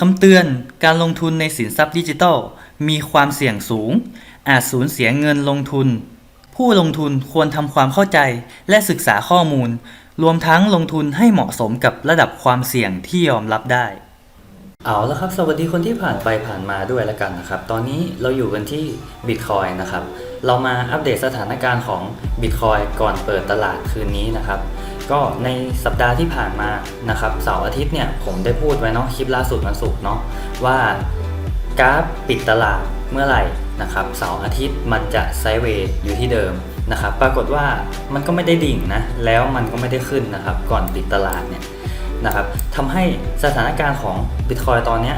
คำเตือนการลงทุนในสินทรัพย์ดิจิทัล มีความเสี่ยงสูง อาจสูญเสียเงินลงทุน ผู้ลงทุนควรทำความเข้าใจและศึกษาข้อมูล รวมทั้งลงทุนให้เหมาะสมกับระดับความเสี่ยงที่ยอมรับได้ เอาละครับ สวัสดีคนที่ผ่านไปผ่านมาด้วยแล้วกันนะครับ ตอนนี้เราอยู่กันที่ Bitcoin นะครับ เรามาอัปเดตสถานการณ์ของ Bitcoin ก่อนเปิดตลาดคืนนี้นะครับ ก็ในสัปดาห์ที่ผ่านมานะครับเสาร์อาทิตย์เนี่ยผมได้พูดไว้เนาะคลิปล่าสุดวันศุกร์เนาะว่ากราฟปิดตลาดเมื่อไหร่นะครับเสาร์อาทิตย์มันจะไซด์เวย์อยู่ที่เดิมนะครับปรากฏว่ามันก็ไม่ได้ดิ่งนะแล้วมันก็ไม่ได้ขึ้นนะครับก่อนปิดตลาดเนี่ยนะครับทำให้สถานการณ์ของ Bitcoin ตอนเนี้ย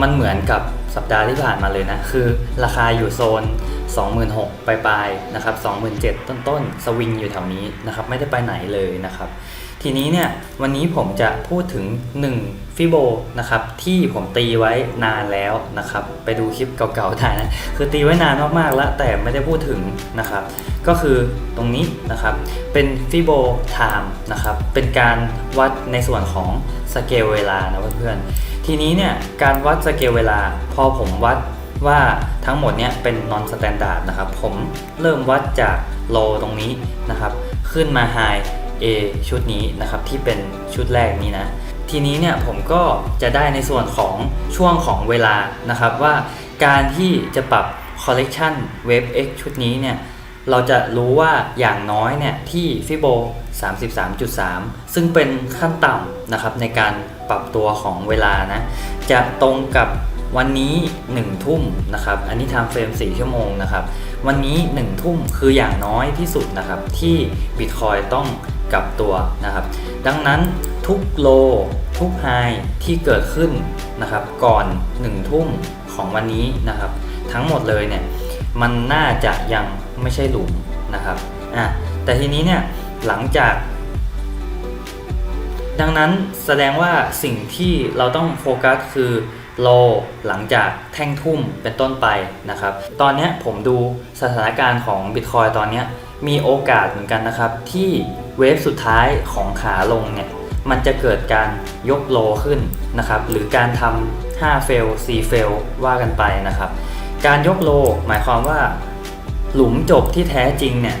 มันเหมือนกับสัปดาห์ที่ผ่านมาเลยนะคือราคาอยู่โซน 26,000ปลายๆนะครับ27,000 ต้นๆ สวิงอยู่แถวนี้นะครับ ไม่ได้ไปไหนเลยนะครับ ทีนี้เนี่ยวันนี้ผมจะพูดถึง 1 ฟิโบนะครับ ที่ผมตีไว้นานแล้วนะครับ ไปดูคลิปเก่าๆได้นะ คือตีไว้นานมากๆแล้ว แต่ไม่ได้พูดถึงนะครับ ก็คือตรงนี้นะครับ เป็นฟิโบไทม์นะครับ เป็นการวัดในส่วนของสเกลเวลานะเพื่อนๆ ทีนี้เนี่ยการวัดสเกลเวลา พอผมวัด ว่าทั้งหมดเนี่ยเป็น non standard นะครับ ผมเริ่มวัดจาก low ตรงนี้นะครับ ขึ้นมา high A ชุดนี้นะครับ ที่เป็นชุดแรกนี้นะทีนี้เนี่ยผมก็จะได้ในส่วนของช่วงของเวลานะครับ ว่าการที่จะปรับ collection wave x ชุดนี้เนี่ยเราจะรู้ว่าอย่างน้อยเนี่ยที่ Fibo 33.3 ซึ่งเป็นขั้นต่ำนะครับในการปรับตัวของเวลานะ จะตรงกับ วันนี้1ทุ่มนะครับ อันนี้ time frame 4ชั่วโมงนะครับ วันนี้1ทุ่มคืออย่างน้อยที่สุดนะครับ ที่ Bitcoin ต้องกลับตัวนะครับ ดังนั้นทุกโล ทุกไฮที่เกิดขึ้นนะครับ ก่อน1ทุ่มของวันนี้นะครับ ทั้งหมดเลยเนี่ยมันน่าจะยังไม่ใช่หลุมนะครับอะแต่ทีนี้เนี่ยหลังจาก ดังนั้นแสดงว่าสิ่งที่เราต้องโฟกัสคือ โลหลังจากแท่งทุ่มเป็นต้นไปนะครับ ตอนนี้ผมดูสถานการณ์ของ Bitcoin ตอนนี้มีโอกาสเหมือนกันนะครับ ที่เวฟสุดท้ายของขาลงเนี่ยมันจะเกิดการยกโลขึ้นนะครับ หรือการทำ5เฟล4เฟลว่ากันไปนะครับ การยกโลหมายความว่า หลุมจบที่แท้จริงเนี่ย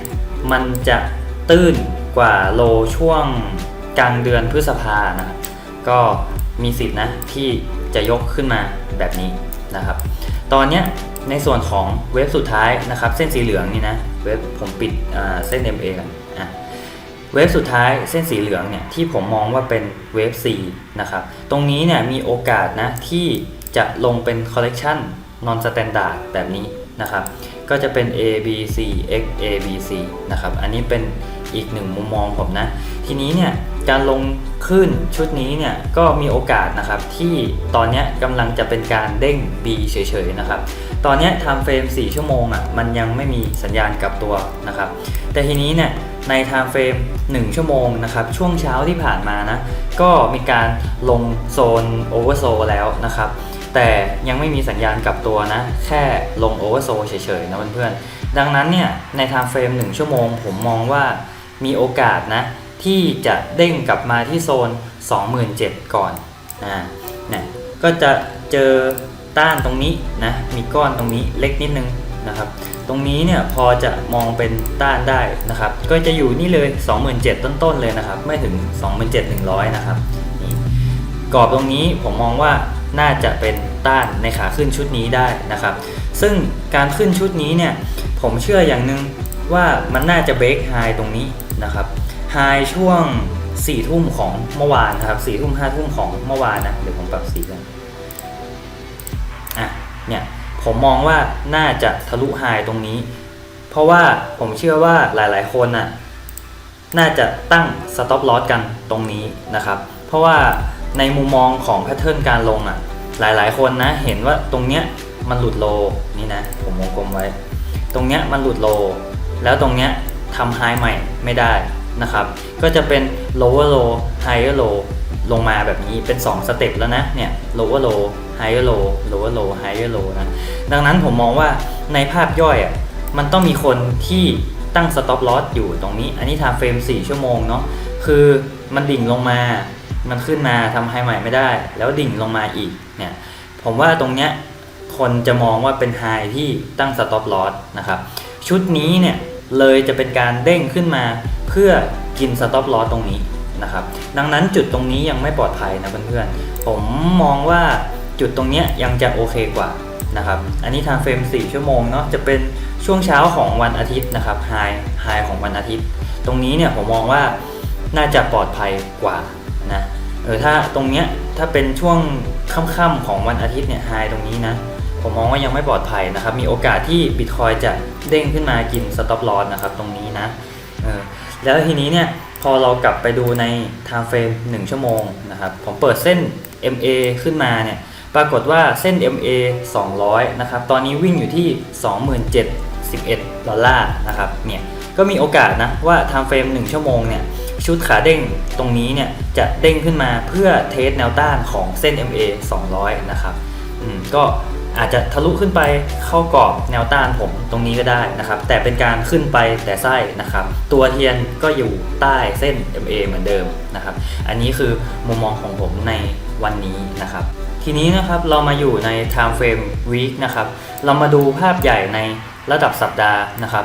มันจะตื้นกว่าโลช่วงกลางเดือนพฤษภานะก็มีสิทธินะที่ จะยกขึ้นมาแบบนี้นะครับ ตอนนี้ในส่วนของเวฟสุดท้ายนะครับ เส้นสีเหลืองนี่นะเวฟผมปิดเส้น MA กันอะเวฟสุดท้ายเส้นสีเหลืองเนี่ยที่ผมมองว่าเป็นเวฟ C นะครับ ตรงนี้เนี่ยมีโอกาสนะที่จะลงเป็น collection non standard แบบนี้นะครับ ก็จะเป็น A B C X A B C นะครับ อันนี้เป็นอีกหนึ่งมุมมองผมนะ ทีนี้เนี่ย การลงขึ้นชุดนี้เนี่ยก็มีโอกาสนะครับที่ตอนนี้กำลังจะเป็นการเด้ง B เฉยๆนะครับ ตอนนี้ time frame 4ชั่วโมงอะมันยังไม่มีสัญญาณกลับตัวนะครับ แต่ทีนี้เนี่ยใน time frame 1ชั่วโมงนะครับช่วงเช้าที่ผ่านมานะก็มีการลงโซน oversold แล้วนะครับ แต่ยังไม่มีสัญญาณกลับตัวนะ แค่ลงโอเวอร์โซเฉยๆนะเพื่อนๆดังนั้นเนี่ยใน time frame 1ชั่วโมง ผมมองว่ามีโอกาสนะ ที่จะเด้งกลับมาที่โซน 27,000 ก่อนอ่าเนี่ยก็จะเจอต้านตรงนี้นะมีก้อนตรงนี้เล็กนิดนึงนะครับตรงนี้เนี่ยพอจะมองเป็นต้านได้นะครับ ก็จะอยู่นี่เลย 27,000 ต้นๆเลยนะครับ ไม่ถึง 27,100 นะครับนี่กรอบตรงนี้ผมมองว่าน่าจะเป็นต้านในขาขึ้นชุดนี้ได้นะครับ ซึ่งการขึ้นชุดนี้เนี่ยผมเชื่ออย่างหนึ่งว่ามันน่าจะเบรกไฮตรงนี้นะครับ ไฮช่วง4ทุ่มของเมื่อวานนะครับ4ทุ่ม5ทุ่มของเมื่อวานนะเดี๋ยวผมปรับสีกันอะเนี่ยผมมองว่าน่าจะทะลุไฮตรงนี้ เพราะว่าผมเชื่อว่าหลายๆ คนน่ะน่าจะตั้งสต็อปลอสกันตรงนี้นะครับ เพราะว่าในมุมมองของแพทเทิร์นการลงอะหลายๆ คนนะเห็นว่าตรงเนี้ยมันหลุดโลนี่นะผมวงกลมไว้ ตรงเนี้ยมันหลุดโล แล้วตรงเนี้ยทำไฮใหม่ไม่ได้ นะครับ ก็จะเป็น lower low higher low ลงมาแบบนี้เป็น 2 สเต็ปแล้วนะ เนี่ย lower low higher low lower low higher low นะ ดังนั้นผมมองว่าในภาพย่อยอะ มันต้องมีคนที่ตั้ง stop loss อยู่ตรงนี้ อันนี้ time frame 4ชั่วโมงเนาะ คือมันดิ่งลงมา มันขึ้นมาทำไฮใหม่ไม่ได้ แล้วดิ่งลงมาอีก เนี่ย ผมว่าตรงเนี้ยคนจะมองว่าเป็นไฮที่ตั้งสต็อปลอสนะครับ ชุดนี้เนี่ย เลยจะเป็นการเด้งขึ้นมาเพื่อกินสต็อปลอตรงนี้นะครับ ดังนั้นจุดตรงนี้ยังไม่ปลอดภัยนะเพื่อนๆ ผมมองว่าจุดตรงนี้ยยังจะโอเคกว่านะครับ อันนี้ทางเฟรม 4 ชั่วโมงเนาะจะเป็นช่วงเช้าของวันอาทิตย์นะครับไฮไฮของวันอาทิตย์ ตรงนี้เนี่ยผมมองว่าน่าจะปลอดภัยกว่านะเออถ้าตรงเนี้ยถ้าเป็นช่วงค่ำๆของวันอาทิตย์เนี่ยไฮตรงนี้นะ ผมมองว่ายังไม่ปลอดภัยนะครับ มีโอกาสที่บิตคอยจะเด้งขึ้นมากินสต็อปลอสนะครับตรงนี้นะเออแล้วทีนี้เนี่ยพอเรากลับไปดูใน time frame 1 ชั่วโมงนะครับ ผมเปิดเส้น MA ขึ้นมาเนี่ยปรากฏว่าเส้น MA 200 นะครับ ตอนนี้วิ่งอยู่ที่ 2711 ดอลลาร์นะครับ เนี่ย ก็มีโอกาสนะว่า time frame 1 ชั่วโมงเนี่ย ชุดขาเด้งตรงนี้เนี่ย จะเด้งขึ้นมาเพื่อเทสแนวต้านของเส้น MA 200 นะครับ อืม ก็ อาจจะทะลุขึ้นไปเข้ากรอบแนวต้านผมตรงนี้ก็ได้นะครับ แต่เป็นการขึ้นไปแต่ไส้นะครับ ตัวเทียนก็อยู่ใต้เส้น MA เหมือนเดิมนะครับ อันนี้คือมุมมองของผมในวันนี้นะครับ ทีนี้นะครับเรามาอยู่ใน time frame week นะครับ เรามาดูภาพใหญ่ในระดับสัปดาห์นะครับ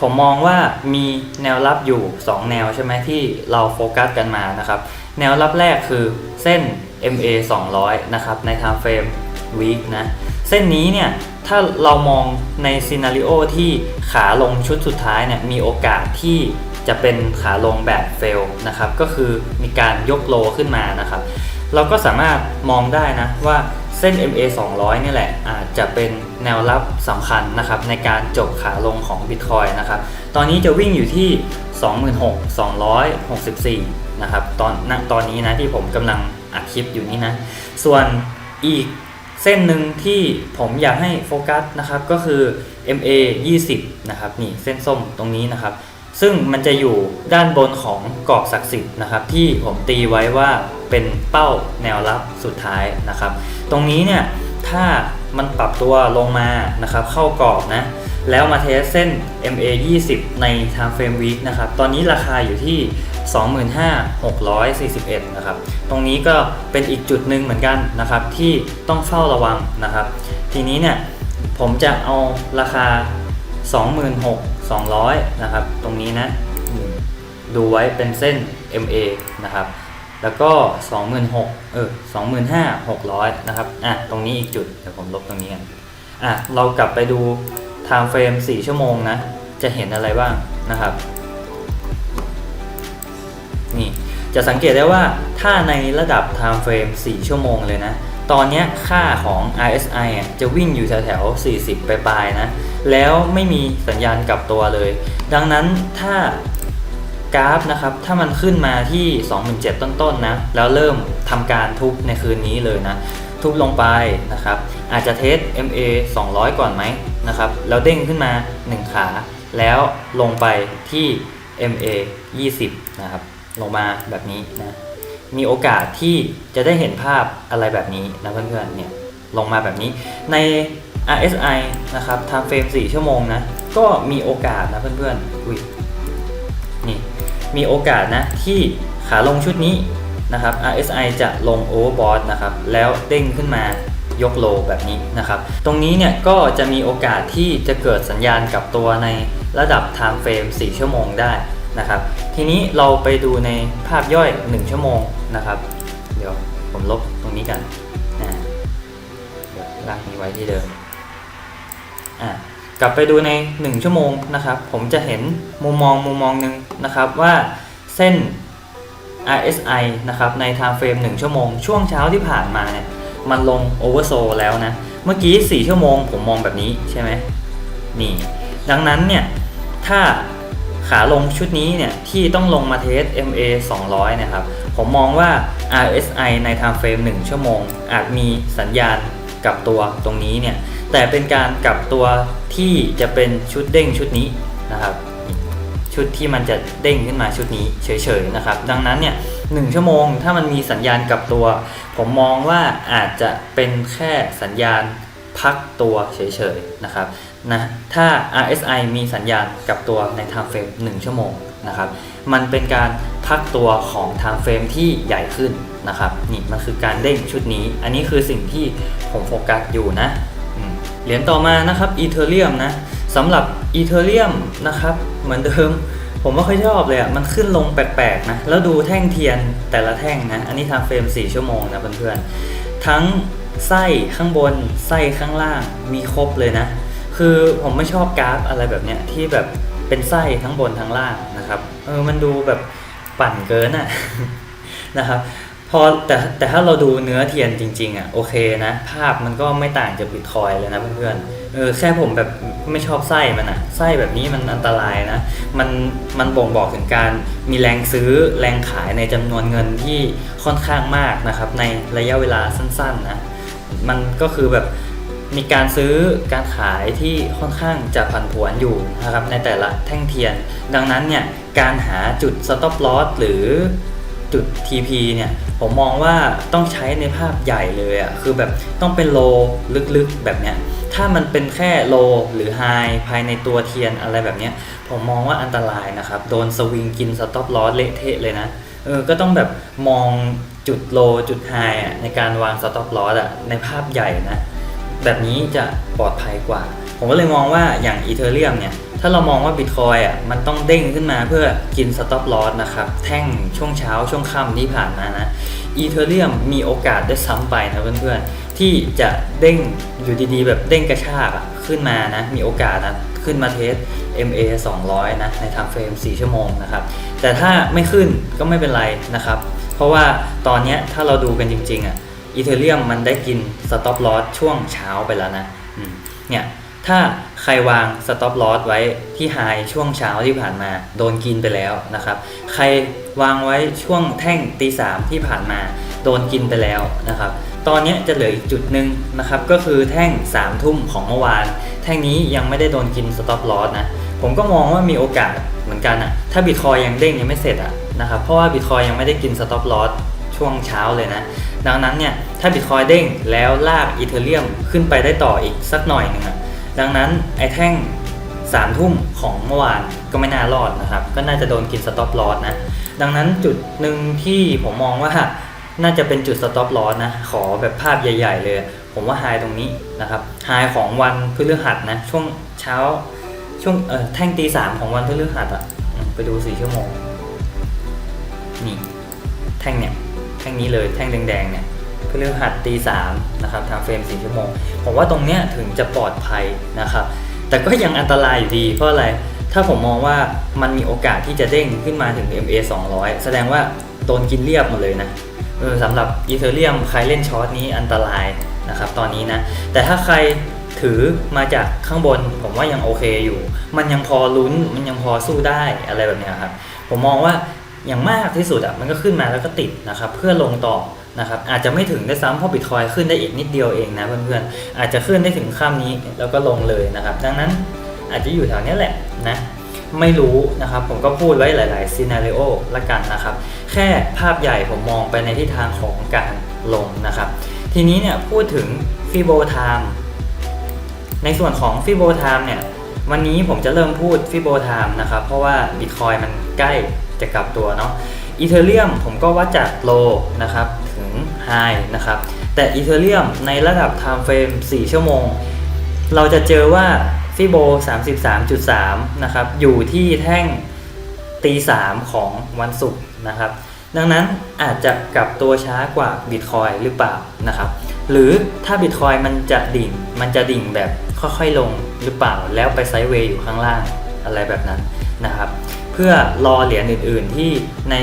ผมมองว่ามีแนวรับอยู่ 2 แนวใช่ไหมที่เราโฟกัสกันมานะครับ แนวรับแรกคือเส้น MA 200 นะครับใน time frame week นะ เส้นนี้เนี่ย ถ้าเรามองในซีนารีโอที่ขาลงชุดสุดท้ายเนี่ย มีโอกาสที่จะเป็นขาลงแบบเฟลนะครับ ก็คือมีการยกโลขึ้นมานะครับ เราก็สามารถมองได้นะว่าเส้น MA 200นี่แหละอาจจะเป็นแนวรับสำคัญนะครับในการจบขาลงของ Bitcoin นะครับ ตอนนี้จะวิ่งอยู่ที่ 26,264 นะครับ ตอนณตอนนี้นะที่ผมกำลังอัดคลิปอยู่นี้นะ ส่วนอีก เส้นหนึ่งที่ผมอยากให้โฟกัสนะครับก็คือ MA 20 นะครับนี่เส้นส้มตรงนี้นะครับ ซึ่งมันจะอยู่ด้านบนของกรอบศักดิ์สิทธิ์นะครับ ที่ผมตีไว้ว่าเป็นเป้าแนวรับสุดท้ายนะครับ ตรงนี้เนี่ยถ้ามันปรับตัวลงมานะครับ เข้ากรอบนะ แล้วมาเทสเส้น MA 20 ใน time frame week นะครับ ตอนนี้ราคาอยู่ที่ 25,641 นะครับ ตรงนี้ก็เป็นอีกจุดหนึ่งเหมือนกันนะครับ ที่ต้องเฝ้าระวังนะครับ ทีนี้เนี่ยผมจะเอาราคา 26,200 นะครับ ตรงนี้นะ ดูไว้เป็นเส้น MA นะครับ แล้วก็ 26,000เออ25,600 นะครับ อะ ตรงนี้อีกจุด เดี๋ยวผมลบตรงนี้กัน อะ เรากลับไปดู time frame 4 ชั่วโมงนะ จะเห็นอะไรบ้างนะครับ จะสังเกตได้ว่าถ้าในระดับ time frame 4 ชั่วโมงเลยนะ ตอนนี้ค่าของ RSI อะจะวิ่งอยู่แถวๆ40ปลายๆนะ แล้วไม่มีสัญญาณกลับตัวเลย ดังนั้นถ้ากราฟนะครับ ถ้ามันขึ้นมาที่ 27,000ต้นๆนะ แล้วเริ่มทำการทุบในคืนนี้เลยนะ ทุบลงไปนะครับ อาจจะเทส MA 200 ก่อนไหมนะครับ แล้วเด้งขึ้นมา 1 ขา แล้วลงไปที่ MA 20 นะครับ ลงมาแบบนี้นะมีโอกาสที่จะได้เห็นภาพอะไรแบบนี้นะเพื่อนๆเนี่ยลงมาแบบนี้ใน RSI นะครับ time frame 4ชั่วโมงนะก็มีโอกาสนะเพื่อนๆอุ้ยนี่มีโอกาสนะที่ขาลงชุดนี้นะครับ RSI จะลง overbought นะครับแล้วเด้งขึ้นมายกโลแบบนี้นะครับ ตรงนี้เนี่ยก็จะมีโอกาสที่จะเกิดสัญญาณกับตัวในระดับ time frame 4 ชั่วโมงได้ นะครับ ทีนี้เราไปดูในภาพย่อย 1 ชั่วโมงนะครับ เดี๋ยวผมลบตรงนี้กันอ่าเดี๋ยวลากนี้ไว้ที่เดิมอะกลับไปดูใน 1 ชั่วโมงนะครับ ผมจะเห็นมุมมองมุมมองหนึ่งนะครับว่าเส้น RSI นะครับใน time frame 1 ชั่วโมง ช่วงเช้าที่ผ่านมาเนี่ยมันลง oversold แล้วนะ เมื่อกี้ 4 ชั่วโมงผมมองแบบนี้ใช่ไหมนี่ ดังนั้นเนี่ย ถ้า ขาลงชุดนี้เนี่ยที่ต้องลงมาเทส MA 200นะครับผมมองว่า RSI ใน time frame 1 ชั่วโมง อาจมีสัญญาณกลับตัวตรงนี้เนี่ยแต่เป็นการกลับตัวที่จะเป็นชุดเด้งชุดนี้นะครับชุดที่มันจะเด้งขึ้นมาชุดนี้เฉยๆนะครับดังนั้นเนี่ยหชั่วโมงถ้ามันมีสัญญาณกลับตัว ผมมองว่าอาจจะเป็นแค่สัญญาณพักตัวเฉยๆนะครับ นะถ้า RSI มีสัญญาณกับตัวใน time frame 1 ชั่วโมงนะครับมันเป็นการพักตัวของ time frame ที่ใหญ่ขึ้นนะครับนี่มันคือการเด้งชุดนี้ อันนี้คือสิ่งที่ผมโฟกัสอยู่นะเหรียญต่อมานะครับอีเทเรียมนะสำหรับอีเทเรียมนะครับเหมือนเดิมผมไม่ค่อยชอบเลยอะ มันขึ้นลงแปลกๆนะ แล้วดูแท่งเทียนแต่ละแท่งนะ อันนี้ทางเฟรม 4 ชั่วโมงนะเพื่อนๆ ทั้งไส้ข้างบนไส้ข้างล่างมีครบเลยนะ คือผมไม่ชอบกราฟอะไรแบบเนี้ยที่แบบเป็นไส้ทั้งบนทั้งล่างนะครับ เออมันดูแบบปั่นเกินอะนะครับ พอแต่แต่ถ้าเราดูเนื้อเทียนจริง ๆอะโอเคนะ ภาพมันก็ไม่ต่างจากบิตคอยเลยนะเพื่อนๆเออแค่ผมแบบไม่ชอบไส้มันอะไส้แบบนี้มันอันตรายนะ มันมันบ่งบอกถึงการมีแรงซื้อแรงขายในจำนวนเงินที่ค่อนข้างมากนะครับ ในระยะเวลาสั้น ๆนะมันก็คือแบบ มีการซื้อการขายที่ค่อนข้างจะผันผวนอยู่นะครับในแต่ละแท่งเทียน ดังนั้นเนี่ยการหาจุด stop loss หรือจุด TP เนี่ยผมมองว่าต้องใช้ในภาพใหญ่เลยอะ่ะคือแบบต้องเป็นโลลึกๆแบบเนี้ยถ้ามันเป็นแค่โลหรือไฮภายในตัวเทียนอะไรแบบเนี้ยผมมองว่าอันตรายนะครับ โดนสวิงกินสต็อปลอสเละเทะเลยนะเออก็ต้องแบบมองจุดโลจุดไฮอะในการวางสต็อปลอสอะในภาพใหญ่นะ แบบนี้จะปลอดภัยกว่า ผมก็เลยมองว่าอย่างอีเทเรียมเนี่ย ถ้าเรามองว่าบิตคอยอะมันต้องเด้งขึ้นมาเพื่อกินสต็อปลอสนะครับ แท่งช่วงเช้าช่วงค่ำที่ผ่านมานะอีเทเรียมมีโอกาสได้ซ้ำไปนะเพื่อนๆ ที่จะเด้งอยู่ดีๆ แบบเด้งกระชากอะขึ้นมานะ มีโอกาสนะขึ้นมาเทส MA 200 นะในทางเฟรม 4 ชั่วโมงนะครับ แต่ถ้าไม่ขึ้นก็ไม่เป็นไรนะครับ เพราะว่าตอนนี้ถ้าเราดูกันจริงๆอะ อีเทเรียมมันได้กินสต็อปลอสช่วงเช้าไปแล้วนะเนี่ยถ้าใครวางสต็อปลอสไว้ที่ไฮช่วงเช้าที่ผ่านมาโดนกินไปแล้วนะครับ ใครวางไว้ช่วงแท่งตีสามที่ผ่านมาโดนกินไปแล้วนะครับ ตอนนี้จะเหลืออีกจุดหนึ่งนะครับ ก็คือแท่ง3ามทุ่มของเมื่อวาน แท่งนี้ยังไม่ได้โดนกินสต็อปลอสนะ ผมก็มองว่ามีโอกาสเหมือนกันอะถ้าบิตคอยยังเด้งยังไม่เสร็จอะนะครับ เพราะว่าบิตคอยยังไม่ได้กินสต็อปลอสช่วงเช้าเลยนะ ดังนั้นเนี่ยถ้าบิตคอยเด้งแล้วลากอีเทเรียมขึ้นไปได้ต่ออีกสักหน่อยหนึ่งอะดังนั้นไอ้แท่งสามทุ่มของเมื่อวานก็ไม่น่ารอดนะครับ ก็น่าจะโดนกินสต็อปลอสนะ ดังนั้นจุดหนึ่งที่ผมมองว่าน่าจะเป็นจุดสต็อปลอสนะ ขอแบบภาพใหญ่ ๆ เลย ผมว่าไฮตรงนี้นะครับไฮของวันพฤหัสนะ ช่วงเช้าช่วงเออแท่งตีสามของวันพฤหัสอะไปดูสี่ชั่วโมง นี่ แท่งเนี่ย ท่งนี้เลยแท่งแดงๆเนี่ยพฤหัสตีสามนะครับทางเฟรมสี่ชั่วโมง ผมว่าตรงเนี้ยถึงจะปลอดภัยนะครับ แต่ก็ยังอันตรายอยู่ดี เพราะอะไรถ้าผมมองว่ามันมีโอกาสที่จะเด้งขึ้นมาถึง MA 200 แสดงว่าโดนกินเรียบหมดเลยนะเออสำหรับอีเทเรียมใครเล่นช็อตนี้อันตรายนะครับตอนนี้นะ แต่ถ้าใครถือมาจากข้างบนผมว่ายังโอเคอยู่ มันยังพอลุ้นมันยังพอสู้ได้อะไรแบบนี้ครับ ผมมองว่า อย่างมากที่สุดอะมันก็ขึ้นมาแล้วก็ติดนะครับเพื่อลงต่อนะครับอาจจะไม่ถึงได้ซ้ำเพราะบิตคอยขึ้นได้อีกนิดเดียวเองนะเพื่อนๆอาจจะขึ้นได้ถึงข้ามนี้แล้วก็ลงเลยนะครับ ดังนั้นอาจจะอยู่แถวนี้แหละนะไม่รู้นะครับ ผมก็พูดไว้หลายๆซีนารีโอละกันนะครับ แค่ภาพใหญ่ผมมองไปในทิศทางของการลงนะครับ ทีนี้เนี่ยพูดถึงฟิโบไทม์ในส่วนของฟิโบไทม์เนี่ยวันนี้ผมจะเริ่มพูดฟิโบไทม์นะครับ เพราะว่าบิตคอยมันใกล้ จะกลับตัวเนาะอีเทเรียมผมก็วัดจากโลนะครับถึงไฮนะครับแต่อีเทเรียมในระดับ time frame 4 ชั่วโมง เราจะเจอว่าฟิโบ 33.3 นะครับอยู่ที่แท่งตี3ของวันศุกร์นะครับ ดังนั้นอาจจะกลับตัวช้ากว่าบิตคอยหรือเปล่านะครับ หรือถ้าบิตคอยมันจะดิ่ง มันจะดิ่งแบบค่อยๆลงหรือเปล่า แล้วไปไซด์เวย์อยู่ข้างล่างอะไรแบบนั้นนะครับ พื่อรอเหรียญอื่น ๆ ที่ใน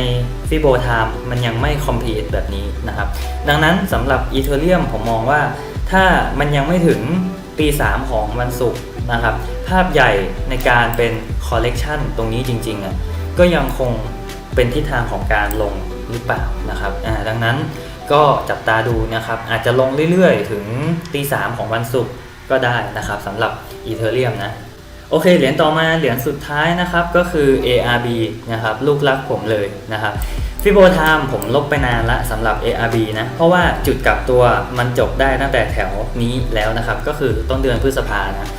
ฟิโบไทม์มันยังไม่คอมพลีทแบบนี้นะครับ ดังนั้นสำหรับอีเทเรียมผมมองว่า ถ้ามันยังไม่ถึงปี3 ของวันศุกร์นะครับ ภาพใหญ่ในการเป็นคอลเลกชันตรงนี้จริงๆอะก็ยังคงเป็นทิศทางของการลงหรือเปล่านะครับดังนั้นก็จับตาดูนะครับ อาจจะลงเรื่อยๆ ถึงตีสามของวันศุกร์ก็ได้นะครับสำหรับอีเทเรียมนะ โอเค เหรียญต่อมาเหรียญสุดท้ายนะครับก็คือ ARB นะครับลูกรักผมเลยนะครับฟิโบไทม์ผมลบไปนานละสำหรับ ARB นะเพราะว่าจุดกลับตัวมันจบได้ตั้งแต่แถวนี้แล้วนะครับก็คือต้นเดือนพฤษภานะ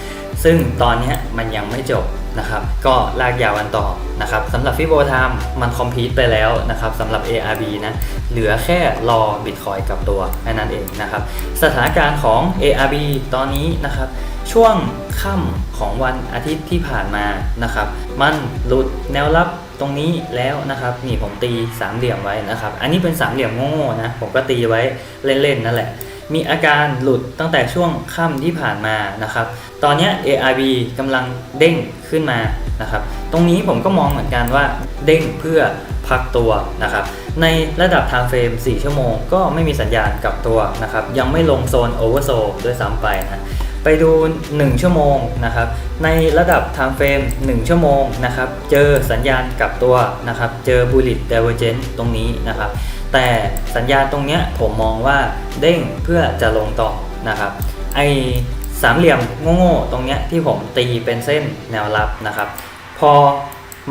ซึ่งตอนนี้มันยังไม่จบ นะครับ ก็ลากยาวกันต่อนะครับสำหรับฟิโบไทม์มันคอมพลีทไปแล้วนะครับสำหรับ ARB นะ เหลือแค่รอ Bitcoin กลับตัวแค่นั้นเองนะครับ สถานการณ์ของ ARB ตอนนี้นะครับ ช่วงค่ำของวันอาทิตย์ที่ผ่านมานะครับ มันหลุดแนวรับตรงนี้แล้วนะครับนี่ผมตีสามเหลี่ยมไว้นะครับ อันนี้เป็นสามเหลี่ยมโง่ๆนะ ผมก็ตีไว้เล่นๆนั่นแหละ มีอาการหลุดตั้งแต่ช่วงค่ำที่ผ่านมานะครับ ตอนนี้ ARB กำลังเด้งขึ้นมานะครับ ตรงนี้ผมก็มองเหมือนกันว่าเด้งเพื่อพักตัวนะครับ ในระดับ time frame 4 ชั่วโมงก็ไม่มีสัญญาณกลับตัวนะครับ ยังไม่ลงโซน oversold ด้วยซ้ำไปนะไปดู 1 ชั่วโมงนะครับ ในระดับ time frame 1 ชั่วโมงนะครับ เจอสัญญาณกลับตัวนะครับ เจอ bullish divergence ตรงนี้นะครับ แต่สัญญาณตรงเนี้ยผมมองว่าเด้งเพื่อจะลงต่อนะครับ ไอสามเหลี่ยมโง่ๆตรงเนี้ยที่ผมตีเป็นเส้นแนวรับนะครับ พอ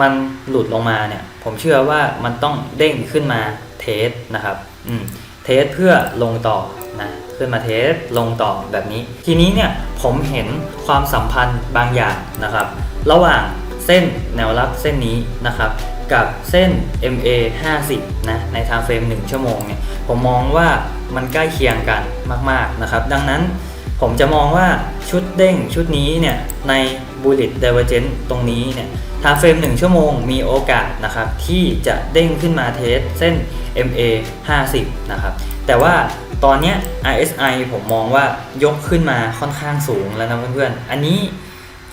มันหลุดลงมาเนี่ยผมเชื่อว่ามันต้องเด้งขึ้นมาเทสนะครับอืมเทสเพื่อลงต่อนะขึ้นมาเทสลงต่อแบบนี้ ทีนี้เนี่ยผมเห็นความสัมพันธ์บางอย่างนะครับ ระหว่างเส้นแนวรับเส้นนี้นะครับ กับเส้น MA 50นะใน time frame 1ชั่วโมงเนี่ยผมมองว่ามันใกล้เคียงกันมาก ๆ นะครับ ดังนั้นผมจะมองว่าชุดเด้งชุดนี้เนี่ยใน bullet divergence ตรงนี้เนี่ย time frame 1ชั่วโมงมีโอกาสนะครับที่จะเด้งขึ้นมาเทสเส้น MA 50นะครับแต่ว่าตอนเนี้ย RSI ผมมองว่ายกขึ้นมาค่อนข้างสูงแล้วนะเพื่อนๆ อันนี้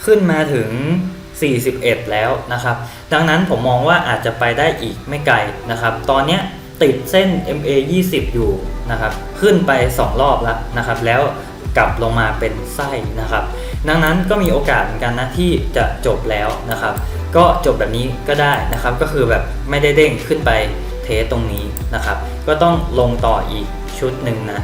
ขึ้นมาถึง 41 แล้วนะครับ ดังนั้นผมมองว่าอาจจะไปได้อีกไม่ไกลนะครับ ตอนนี้ติดเส้น MA 20 อยู่นะครับ ขึ้นไป 2 รอบแล้วนะครับ แล้วกลับลงมาเป็นไส้นะครับ ดังนั้นก็มีโอกาสเหมือนกันนะที่จะจบแล้วนะครับ ก็จบแบบนี้ก็ได้นะครับ ก็คือแบบไม่ได้เด้งขึ้นไปเทสตรงนี้นะครับ ก็ต้องลงต่ออีกชุดหนึ่งนะ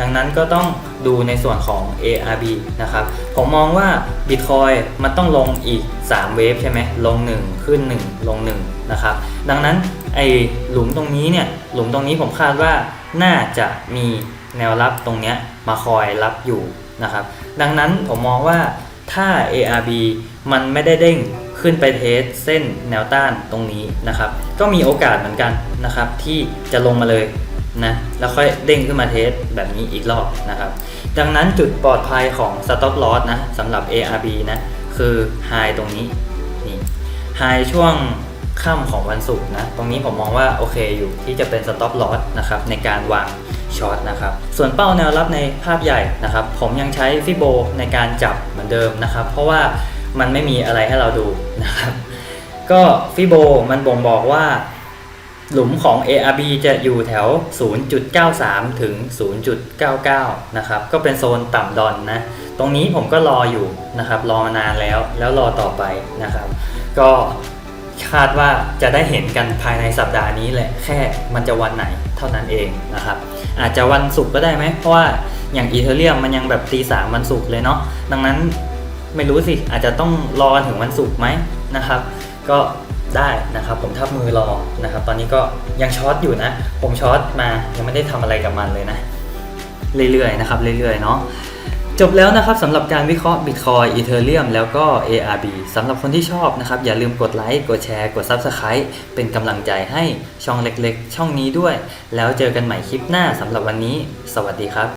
ดังนั้นก็ต้องดูในส่วนของ ARB นะครับ ผมมองว่า Bitcoin มันต้องลงอีก 3 เวฟใช่ไหมลง 1 ขึ้น 1 ลง 1 นะครับ ดังนั้นไอหลุมตรงนี้เนี่ย หลุมตรงนี้ผมคาดว่าน่าจะมีแนวรับตรงเนี้ยมาคอยรับอยู่นะครับ ดังนั้นผมมองว่าถ้า ARB มันไม่ได้เด้งขึ้นไปเทสเส้นแนวต้านตรงนี้นะครับ ก็มีโอกาสเหมือนกันนะครับ ที่จะลงมาเลย นะแล้วค่อยเด้งขึ้นมาเทสแบบนี้อีกรอบนะครับ ดังนั้นจุดปลอดภัยของ Stop Loss นะสำหรับ ARB นะคือ High ตรงนี้นี่ High ช่วงค่ำของวันศุกร์นะ ตรงนี้ผมมองว่าโอเคอยู่ที่จะเป็น Stop Loss นะครับในการวางช็อตนะครับ ส่วนเป้าแนวรับในภาพใหญ่นะครับ ผมยังใช้ฟิโบในการจับเหมือนเดิมนะครับ เพราะว่ามันไม่มีอะไรให้เราดูนะครับ ก็ฟิโบมันบ่งบอกว่า หลุมของ ARB จะอยู่แถว 0.93 ถึง 0.99 นะครับ ก็เป็นโซนต่ำดอนนะ ตรงนี้ผมก็รออยู่นะครับ รอมานานแล้ว แล้วรอต่อไปนะครับ ก็คาดว่าจะได้เห็นกันภายในสัปดาห์นี้แหละ แค่มันจะวันไหนเท่านั้นเองนะครับ อาจจะวันศุกร์ก็ได้ไหม เพราะว่าอย่างอีเทเรียมมันยังแบบตีสามวันศุกร์เลยเนาะ ดังนั้นไม่รู้สิ อาจจะต้องรอถึงวันศุกร์ไหมนะครับ ก็ ได้นะครับผมทับมือรอนะครับ ตอนนี้ก็ยังช็อตอยู่นะ ผมช็อตมายังไม่ได้ทำอะไรกับมันเลยนะ เรื่อยๆนะครับเรื่อยๆเนาะจบแล้วนะครับสำหรับการวิเคราะห์ Bitcoin Ethereum แล้วก็ ARB สำหรับคนที่ชอบนะครับ อย่าลืมกดไลค์กดแชร์ กด Subscribe เป็นกำลังใจให้ช่องเล็กๆ ช่องนี้ด้วย แล้วเจอกันใหม่คลิปหน้าสำหรับวันนี้ สวัสดีครับ